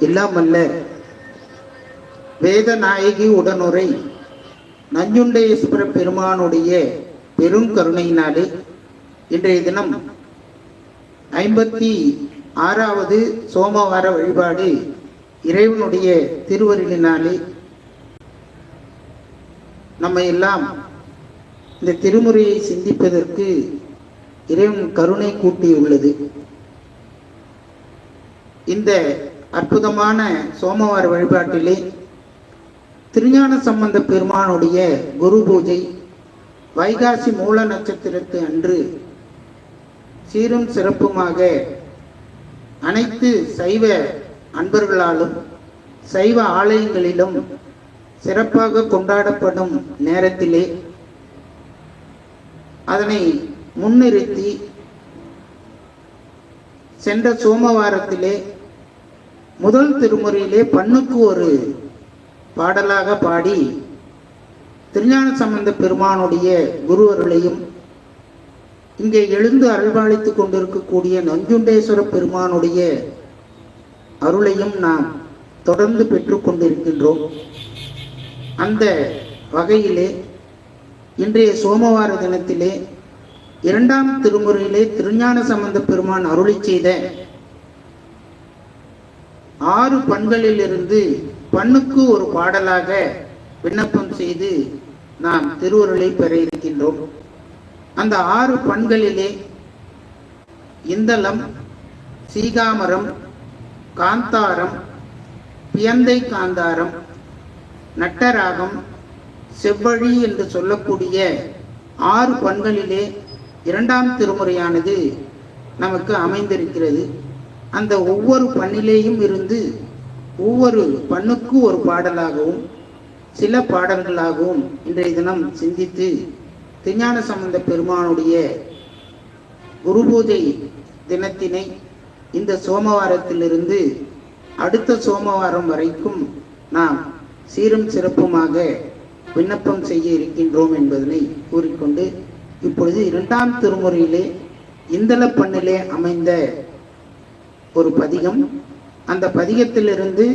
எல்லாம் அல்ல வேதநாயகி உடனுரை நஞ்சுண்டேஸ்வர பெருமானுடைய பெருங்கருணையினாலே இன்றைய தினம் ஐம்பத்தி ஆறாவது சோமவார வழிபாடு இறைவனுடைய திருவருளினாலே நம்ம எல்லாம் இந்த திருமுறையை சிந்திப்பதற்கு இறைவன் கருணை கூட்டியுள்ளது. இந்த அற்புதமான சோமவார வழிபாட்டிலே திருஞான சம்பந்த பெருமானுடைய குரு பூஜை வைகாசி மூல நட்சத்திரத்து அன்று சீரும் சிறப்புமாக அனைத்து சைவ அன்பர்களாலும் சைவ ஆலயங்களிலும் சிறப்பாக கொண்டாடப்படும் நேரத்திலே அதனை முன்னிறுத்தி சென்ற சோமவாரத்திலே முதல் திருமுறையிலே பண்ணுக்கு ஒரு பாடலாக பாடி திருஞான சம்பந்த பெருமானுடைய குருவர்களையும் இங்கே எழுந்து அருள்பாலித்துக் கொண்டிருக்கக்கூடிய நஞ்சுண்டேஸ்வர பெருமானுடைய அருளையும் நாம் தொடர்ந்து பெற்றுக்கொண்டிருக்கின்றோம் அந்த வகையிலே இன்றைய சோமவார தினத்திலே இரண்டாம் திருமுறையிலே திருஞான சம்பந்த பெருமான் அருளி செய்த ஆறு பண்களிலிருந்து பண்ணுக்கு ஒரு பாடலாக விண்ணப்பம் செய்து நாம் திருவுருளை பெற இருக்கின்றோம் அந்த ஆறு பண்களிலே இந்தளம் சீகாமரம் காந்தாரம் பியந்தை காந்தாரம் நட்டராகம் செவ்வழி என்று சொல்லக்கூடிய ஆறு பண்களிலே இரண்டாம் திருமுறையானது நமக்கு அமைந்திருக்கிறது. அந்த ஒவ்வொரு பண்ணிலேயும் இருந்து ஒவ்வொரு பண்ணுக்கு ஒரு பாடலாகவும் சில பாடல்களாகவும் இன்றைய தினம் சிந்தித்து திருஞான சம்பந்த பெருமானுடைய குரு பூஜை தினத்தினை இந்த சோமவாரத்திலிருந்து அடுத்த சோமவாரம் வரைக்கும் நாம் சீரும் சிறப்புமாக விண்ணப்பம் செய்ய இருக்கின்றோம் என்பதனை கூறிக்கொண்டு இப்பொழுது இரண்டாம் திருமுறையிலே இந்தள பண்ணிலே அமைந்த ஒரு பதிகம். அந்த பதிகத்திலிருந்து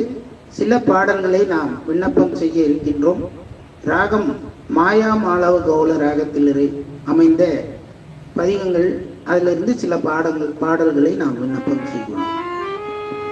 சில பாடல்களை நாம் விண்ணப்பம் செய்ய இருக்கின்றோம். ராகம் மாயா மாளவ கௌல ராகத்தில் அமைந்த பதிகங்கள். அதிலிருந்து சில பாடங்கள் பாடல்களை நாம் விண்ணப்பம் செய்கிறோம்.